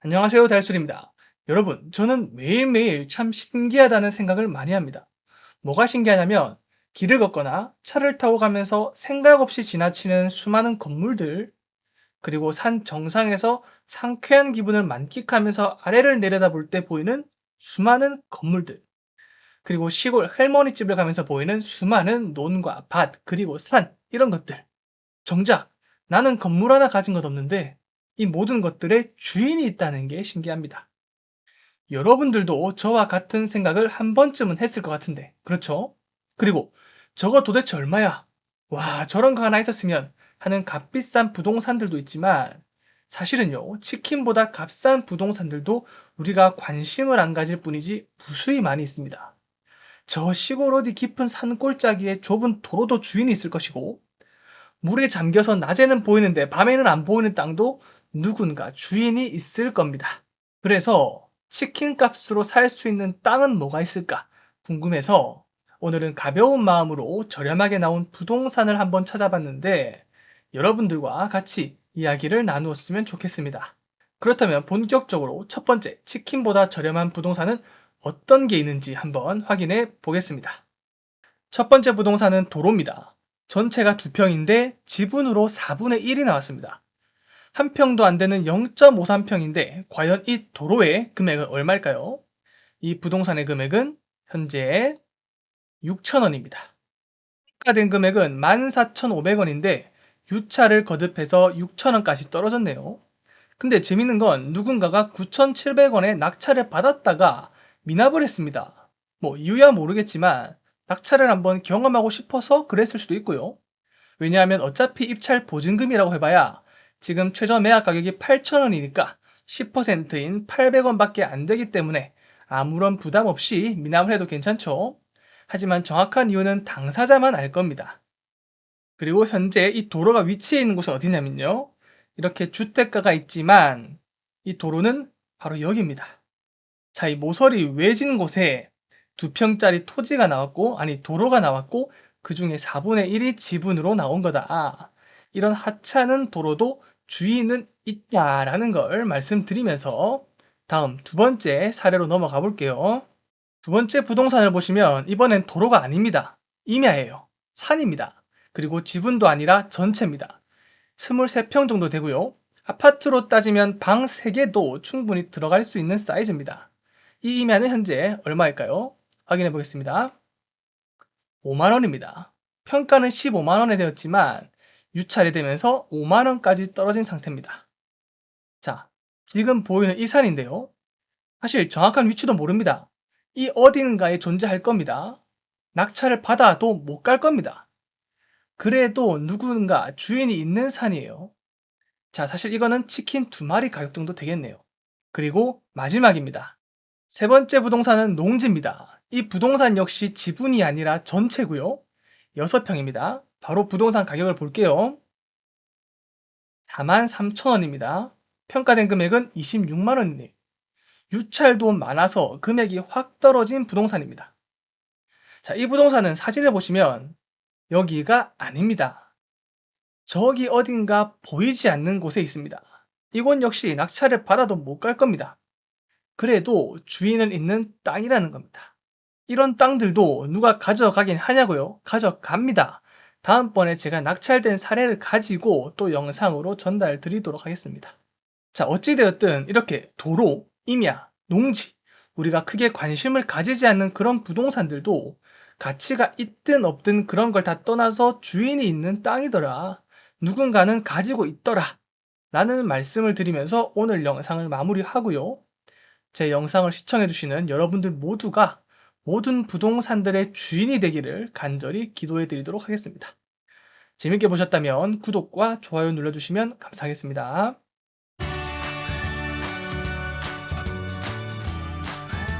안녕하세요, 달술입니다. 여러분, 저는 매일매일 참 신기하다는 생각을 많이 합니다. 뭐가 신기하냐면, 길을 걷거나 차를 타고 가면서 생각 없이 지나치는 수많은 건물들, 그리고 산 정상에서 상쾌한 기분을 만끽하면서 아래를 내려다볼 때 보이는 수많은 건물들, 그리고 시골 할머니 집을 가면서 보이는 수많은 논과 밭, 그리고 산, 이런 것들. 정작 나는 건물 하나 가진 것 없는데 이 모든 것들의 주인이 있다는 게 신기합니다. 여러분들도 저와 같은 생각을 한 번쯤은 했을 것 같은데, 그렇죠? 그리고 저거 도대체 얼마야? 와, 저런 거 하나 있었으면 하는 값비싼 부동산들도 있지만, 사실은요, 치킨보다 값싼 부동산들도 우리가 관심을 안 가질 뿐이지 무수히 많이 있습니다. 저 시골 어디 깊은 산골짜기에 좁은 도로도 주인이 있을 것이고, 물에 잠겨서 낮에는 보이는데 밤에는 안 보이는 땅도 누군가 주인이 있을 겁니다. 그래서 치킨 값으로 살 수 있는 땅은 뭐가 있을까 궁금해서 오늘은 가벼운 마음으로 저렴하게 나온 부동산을 한번 찾아봤는데 여러분들과 같이 이야기를 나누었으면 좋겠습니다. 그렇다면 본격적으로 첫 번째 치킨보다 저렴한 부동산은 어떤 게 있는지 한번 확인해 보겠습니다. 첫 번째 부동산은 도로입니다. 전체가 두 평인데 지분으로 4분의 1이 나왔습니다. 한 평도 안 되는 0.53평인데 과연 이 도로의 금액은 얼마일까요? 이 부동산의 금액은 현재 6천원입니다. 가된 금액은 14,500원인데 유차를 거듭해서 6천원까지 떨어졌네요. 근데 재밌는 건 누군가가 9,700원에 낙찰을 받았다가 미납을 했습니다. 뭐 이유야 모르겠지만 낙찰을 한번 경험하고 싶어서 그랬을 수도 있고요. 왜냐하면 어차피 입찰 보증금이라고 해봐야 지금 최저 매각 가격이 8,000원이니까 10%인 800원밖에 안 되기 때문에 아무런 부담 없이 미납을 해도 괜찮죠. 하지만 정확한 이유는 당사자만 알 겁니다. 그리고 현재 이 도로가 위치해 있는 곳은 어디냐면요. 이렇게 주택가가 있지만 이 도로는 바로 여기입니다. 자, 이 모서리 외진 곳에 두 평짜리 토지가 나왔고, 아니, 도로가 나왔고, 그 중에 4분의 1이 지분으로 나온 거다. 이런 하찮은 도로도 주인은 있냐라는 걸 말씀드리면서 다음 두 번째 사례로 넘어가 볼게요. 두 번째 부동산을 보시면 이번엔 도로가 아닙니다. 임야예요. 산입니다. 그리고 지분도 아니라 전체입니다. 23평 정도 되고요. 아파트로 따지면 방 3개도 충분히 들어갈 수 있는 사이즈입니다. 이 임야는 현재 얼마일까요? 확인해 보겠습니다. 5만원입니다. 평가는 15만원에 되었지만 유찰이 되면서 5만원까지 떨어진 상태입니다. 자, 지금 보이는 이 산인데요. 사실 정확한 위치도 모릅니다. 이 어딘가에 존재할 겁니다. 낙찰을 받아도 못 갈 겁니다. 그래도 누군가 주인이 있는 산이에요. 자, 사실 이거는 치킨 두 마리 가격 정도 되겠네요. 그리고 마지막입니다. 세 번째 부동산은 농지입니다. 이 부동산 역시 지분이 아니라 전체고요. 6평입니다. 바로 부동산 가격을 볼게요. 43,000원입니다. 평가된 금액은 26만원이네요. 유찰도 많아서 금액이 확 떨어진 부동산입니다. 자, 이 부동산은 사진을 보시면 여기가 아닙니다. 저기 어딘가 보이지 않는 곳에 있습니다. 이곳 역시 낙찰을 받아도 못 갈 겁니다. 그래도 주인은 있는 땅이라는 겁니다. 이런 땅들도 누가 가져가긴 하냐고요? 가져갑니다. 다음번에 제가 낙찰된 사례를 가지고 또 영상으로 전달 드리도록 하겠습니다. 자, 어찌되었든 이렇게 도로, 임야, 농지, 우리가 크게 관심을 가지지 않는 그런 부동산들도 가치가 있든 없든 그런 걸 다 떠나서 주인이 있는 땅이더라. 누군가는 가지고 있더라. 라는 말씀을 드리면서 오늘 영상을 마무리하고요. 제 영상을 시청해주시는 여러분들 모두가 모든 부동산들의 주인이 되기를 간절히 기도해 드리도록 하겠습니다. 재밌게 보셨다면 구독과 좋아요 눌러주시면 감사하겠습니다.